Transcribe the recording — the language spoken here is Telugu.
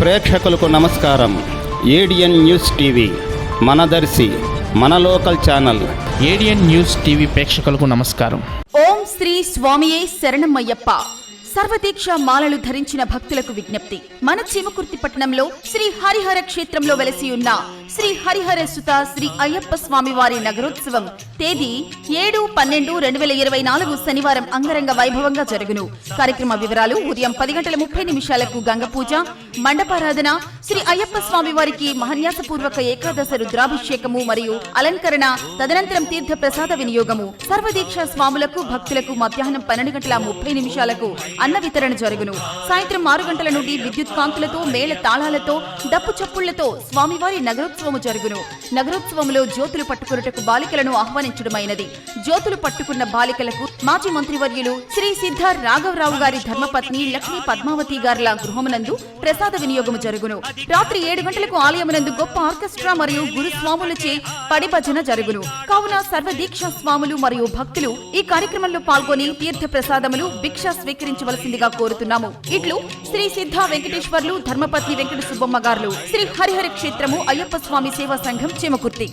ప్రేక్షకులకు నమస్కారం. ఏడిఎన్ న్యూస్ టీవీ మనదర్శి మన లోకల్ ఛానల్. ఏడియన్ న్యూస్ టీవీ ప్రేక్షకులకు నమస్కారం. ఓం శ్రీ స్వామియే శరణమయ్యప్ప. సర్వదీక్ష మాలలు ధరించిన భక్తులకు విజ్ఞప్తి. మన చీమకుర్తి పట్టణంలో శ్రీ హరిహర క్షేత్రంలో వెలసి ఉన్న శ్రీ హరిహర సుత శ్రీ అయ్యప్ప స్వామి వారి నగరోత్సవం. తేదీ ఏడు పన్నెండు రెండు వేల ఇరవై నాలుగు శనివారం అంగరంగ వైభవంగా జరుగును. కార్యక్రమ వివరాలు ఉదయం పది గంటల ముప్పై నిమిషాలకు గంగ పూజ మండపారాధన శ్రీ అయ్యప్ప స్వామి వారికి మహన్యాసపూర్వక ఏకాదశ రుద్రాభిషేకము మరియు అలంకరణ తదనంతరం తీర్థ ప్రసాద వినియోగము. సర్వదీక్ష స్వాములకు భక్తులకు మధ్యాహ్నం పన్నెండు గంటల ముప్పై నిమిషాలకు అన్న వితరణ జరుగును. సాయంత్రం ఆరు గంటల నుండి విద్యుత్ కాంతులతో మేళ తాళాలతో డప్పు చప్పుళ్ళతో స్వామివారి నగరోత్సవము జరుగును. నగరోత్సవములో జ్యోతులు పట్టుకున్నటకు బాలికలను ఆహ్వానించడమైనది జ్యోతులు పట్టుకున్న బాలికలకు మాజీ మంత్రివర్యులు శ్రీ సిద్ధ రాఘవరావు గారి ధర్మపత్ని లక్ష్మీ పద్మావతి గారుల గృహమునందు ప్రసాద వినియోగము జరుగును. రాత్రి ఏడు గంటలకు ఆలయమునందు గొప్ప ఆర్కెస్ట్రా మరియు గురుస్వాములచే పడిభజన జరుగును. కావున సర్వదీక్ష స్వాములు మరియు భక్తులు ఈ కార్యక్రమంలో పాల్గొని తీర్థ ప్రసాదములు భిక్ష స్వీకరించవలసిందిగా కోరుతున్నాము. ఇట్లు శ్రీ సిద్ధ వెంకటేశ్వర్లు ధర్మపత్ని వెంకట సుబ్బమ్మ గారులు శ్రీ హరిహర క్షేత్రము అయ్యప్ప స్వామి సేవా సంఘం చేమకుర్తి.